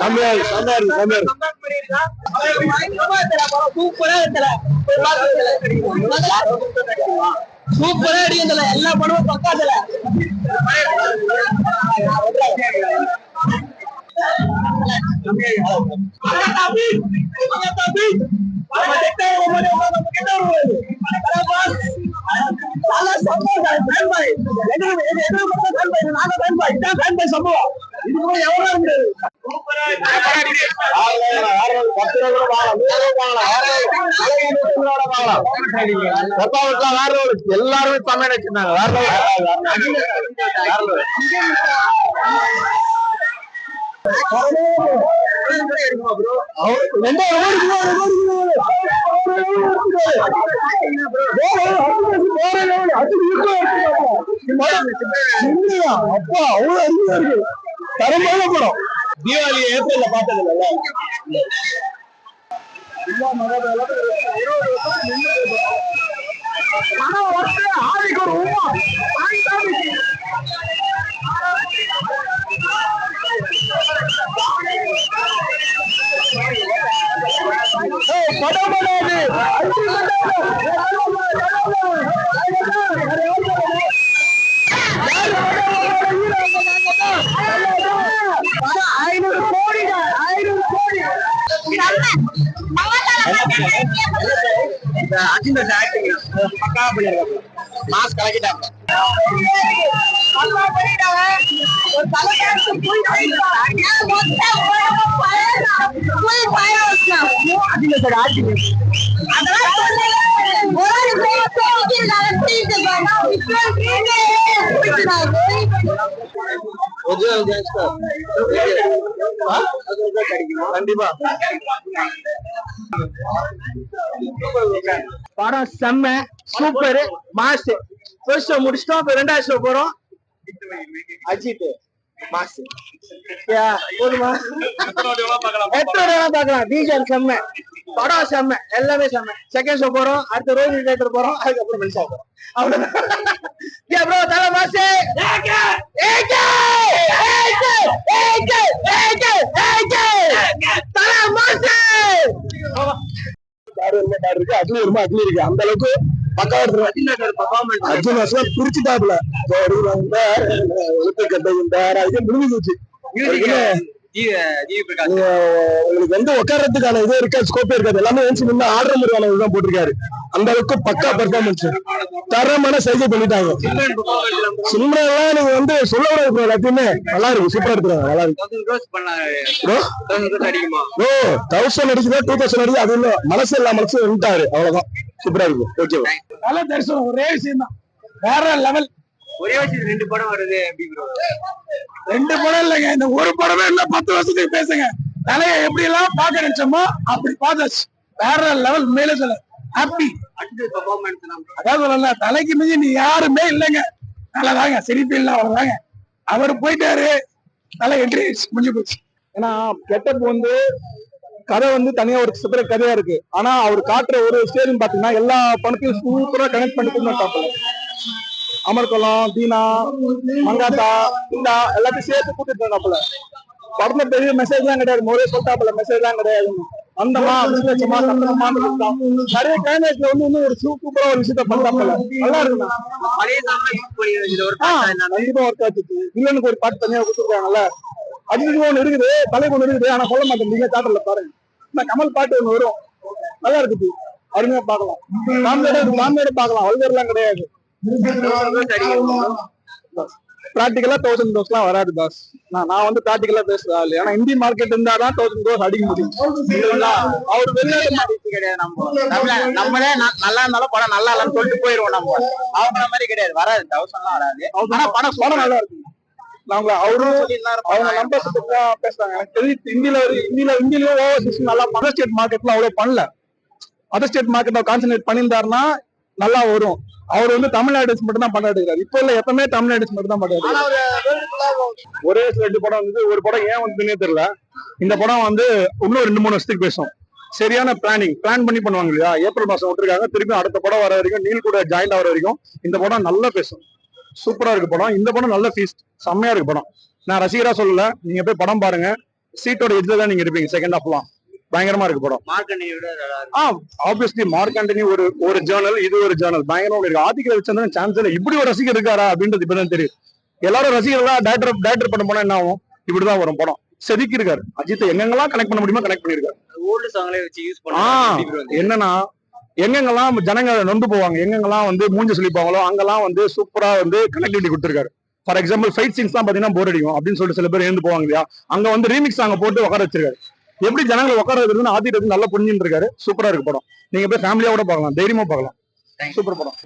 செம்மையா செம்மையா இருக்கு செம்மையா இருக்கு சூப்பரா அடிக்கிறதுல எல்லா படமும் பக்காதுல எல்லாருமே தமிழ் வச்சிருந்தாங்க அப்பா அவ்வளவு அருமையா இருக்கு தரமான படம் தீபாவளி ஏப்ரல்ல பார்த்தது இல்ல படம் அஜிந்தோட ஆக்டிங் பக்கா பண்ணிருக்காங்க மாஸ் கலக்கிட்டாங்க அஜிந்தோட ஆக்டிங் ஒரிஜினல் கேங்ஸ்டர் கண்டிப்பா. படம் செம்ம சூப்பர் மாஸ் ஃபர்ஸ்ட் ஷோ முடிச்சிட்டோம் இப்ப ரெண்டாவது ஷோ போறோம். அஜித் மாஸ் யா, போதுமா? எத்தனை பாக்கலாம் பார்க்கலாம்? டிஜன் செம்ம. படம் செம்ம எல்லாமே செம்ம. செகண்ட் ஷோ போறோம் அடுத்த ரோஹினி தேட்டர் போறோம் அதுக்கப்புறம் மென்ஷா போறோம். அவ்வளவுதான். யா ப்ரோ தல AK AK AK AK AK AK தல மாஸ் பாரு என்ன பாரு இருக்கு அக்னி வருமா அக்னி இருக்கு. அந்த அளவுக்கு பக்கா எடுத்துருவேன் அர்ஜுன் வருஷம் பிரிச்சுட்டாப்ல எழுத்து கட்டை இந்த இது முடிஞ்சு போச்சு. நீங்க உங்களுக்கு வந்து உட்கார்றதுக்கான இது இருக்காது ஸ்கோப்பே இருக்காது. எல்லாமே ஆடுற மாதிரியான இதுதான் போட்டிருக்காரு. அந்த அளவுக்கு பக்கா பெர்ஃபார்மன்ஸ் தரமான சைகை பண்ணிட்டாங்க. சிம்ரன்லாம் நீங்க வந்து சொல்ல கூடாது எல்லாத்தையுமே. நல்லா இருக்கு சூப்பரா எடுத்துருக்காங்க நல்லா இருக்கு. Bro, ஓ தௌசண்ட் அடிக்குதா டூ தௌசண்ட் அடிக்குது அது இல்ல. மனசு இல்ல மனசு வந்துட்டாரு அவ்வளவுதான். சூப்பரா இருக்கு ஓகே நல்ல தரிசனம் ஒரே விஷயம் தான். வேற லெவல் ஒரே வருஷம் ரெண்டு படம் வருது ரெண்டு படம் இல்லைங்க இந்த ஒரு படமே இல்ல பத்து வருஷத்துக்கு பேசுங்க. தலைய எப்படி எல்லாம் பாக்க நினைச்சோமோ அப்படி பார்த்தாச்சு. வேற லெவல் மேல சொல்ல. ஹாப்பி அதாவது சொல்லல தலைக்கு மிஞ்சி நீ யாருமே இல்லைங்க. நல்லதாங்க சிரிப்பு இல்ல அவ்வளவுதாங்க அவர் போயிட்டாரு. தலை என்ட்ரி முடிஞ்சு போச்சு. ஏன்னா கெட்டப் வந்து கதை வந்து தனியா ஒரு செப்பரேட் கதையா இருக்கு. ஆனா அவர் காட்டுற ஒரு ஸ்டேஜ் பாத்தீங்கன்னா எல்லா படத்தையும் சூப்பரா கனெக்ட் பண்ணி கொடுத்தாப்புல அமர்கலம் தீனா மங்காத்தா இந்தா எல்லாத்தையும் சேர்த்து கூட்டிட்டு இருந்தாப்புல. படத்துல பெரிய மெசேஜ் தான் கிடையாது. மொழி சொல்லிட்டாப்புல மெசேஜ் தான் கிடையாது அந்த விசேஷமா நிறைய கிளைமேட்ல வந்து இன்னும் ஒரு சூப்பரா ஒரு விஷயத்த பண்ணாப்புல. நல்லா இருக்கு ஒர்க் ஆச்சு. வில்லனுக்கு ஒரு பாட்டு தனியா கொடுத்துருக்காங்கல்ல. அஜித்துக்கு ஒண்ணு இருக்குது. தலைக்கு ஒண்ணு இருக்குது. ஆனா சொல்ல மாட்டேன். நீங்க தேட்டர்ல பாருங்க. இந்த கமல் பாட்டு ஒண்ணு வரும். நல்லா இருக்குது அருமையா பார்க்கலாம். மாமியாட மாமியாட பார்க்கலாம். வல்கர்லாம் கிடையாது. ப்ராக்டிக்கலா தௌசண்ட் எல்லாம் வராது பாஸ் நான் நான் வந்து ப்ராக்டிக்கலா பேசுறது ஆளு. ஏன்னா இந்தியன் மார்க்கெட் இருந்தா தான் தௌசண்ட் டோஸ் அடிக்க முடியும்? அவர் வெளிநாட்டு கிடையாது நம்ம. நம்மள நல்லா இருந்தாலும் படம் நல்லா இல்லைன்னு சொல்லிட்டு போயிருவோம் நம்ம. அவங்க மாதிரி கிடையாது. வராது. தௌசண்ட்லாம் வராது. ஆனா படம் படம் நல்லா இருக்கு. நாங்க அவரும் அவங்க நம்பர்ஸ் பேசுறாங்க. எனக்கு தெரிஞ்சு இந்தியில இந்தியில நல்லா அதர் ஸ்டேட் மார்க்கெட்ல அவ்வளவு பண்ணல. அதர் ஸ்டேட் மார்க்கெட்ல கான்சென்ட்ரேட் பண்ணியிருந்தாருன்னா நல்லா வரும். அவர் வந்து தமிழ்நாடு மட்டும் தான் படம் எடுக்கிறாரு. இப்போ இல்ல எப்பவுமே தமிழ்நாடு மட்டும் தான் படம் எடுக்கிறாரு. ஒரே ரெண்டு படம் வந்து ஒரு படம் ஏன் வந்துன்னே தெரியல. இந்த படம் வந்து இன்னும் ரெண்டு மூணு வருஷத்துக்கு பேசும். சரியான பிளானிங் பிளான் பண்ணி பண்ணுவாங்க இல்லையா? ஏப்ரல் மாசம் விட்டுருக்காங்க. திருப்பி அடுத்த படம் வர வரைக்கும் நீல் கூட ஜாயின் ஆகிற வரைக்கும் இந்த படம் நல்லா பேசும். சூப்பரா இருக்கு படம். இந்த படம் நல்ல ஃபீஸ்ட் செம்மையா இருக்கு படம். நான் ரசிகரா சொல்லல. நீங்க போய் படம் பாருங்க. சீட்டோட எட்ஜ்ல தான் நீங்க இருப்பீங்க செகண்ட் ஹாஃப்லாம் பயங்கரமா இருக்கு படம். ஆப்வியஸ்லி மார்க் ஆண்டனி ஒரு ஒரு ஜேர்னல் இது ஒரு ஜேர்னல் பயங்கரமா இருக்கு. ஆதிக்க வச்சிருந்தா சான்ஸ் இல்லை. இப்படி ஒரு ரசிகர் இருக்காரா அப்படின்றது இப்பதான் தெரியும் எல்லாரும் ரசிகர்களா டேரக்டர் டேரக்டர் பண்ண போனா என்ன ஆகும்? இப்படிதான் வரும் படம். செதுக்கி இருக்காரு அஜித்தை எங்கெங்கெல்லாம் கனெக்ட் பண்ண முடியுமோ கனெக்ட் பண்ணிருக்காரு ஓல்டு சாங்லயே வச்சு யூஸ் பண்ணுவாங்க என்னன்னா எங்கெங்கெல்லாம் ஜனங்க நொந்து போவாங்க எங்கெங்கெல்லாம் வந்து மூஞ்சி சொல்லிப்பாங்களோ அங்கெல்லாம் வந்து சூப்பரா வந்து கனெக்டிவிட்டி கொடுத்துருக்காரு. ஃபார் எக்ஸாம்பிள் ஃபைட் சீன்ஸ் தான் பாத்தீங்கன்னா போர் அடிக்கும் அப்படின்னு சொல்லிட்டு சில பேர் எழுந்து போவாங்க இல்லையா? அங்க வந்து ரீமிக்ஸ் அங்க போட்டு உட்கார வச்சிருக்காரு. எப்படி ஜனங்களை உட்கார வைக்கிறதுன்னு ஆதிட்டு நல்லா புரிஞ்சுட்டு இருக்காரு. சூப்பரா இருக்கு படம். நீங்க போய் ஃபேமிலியோட பார்க்கலாம். தைரியமா பார்க்கலாம். சூப்பர் படம்.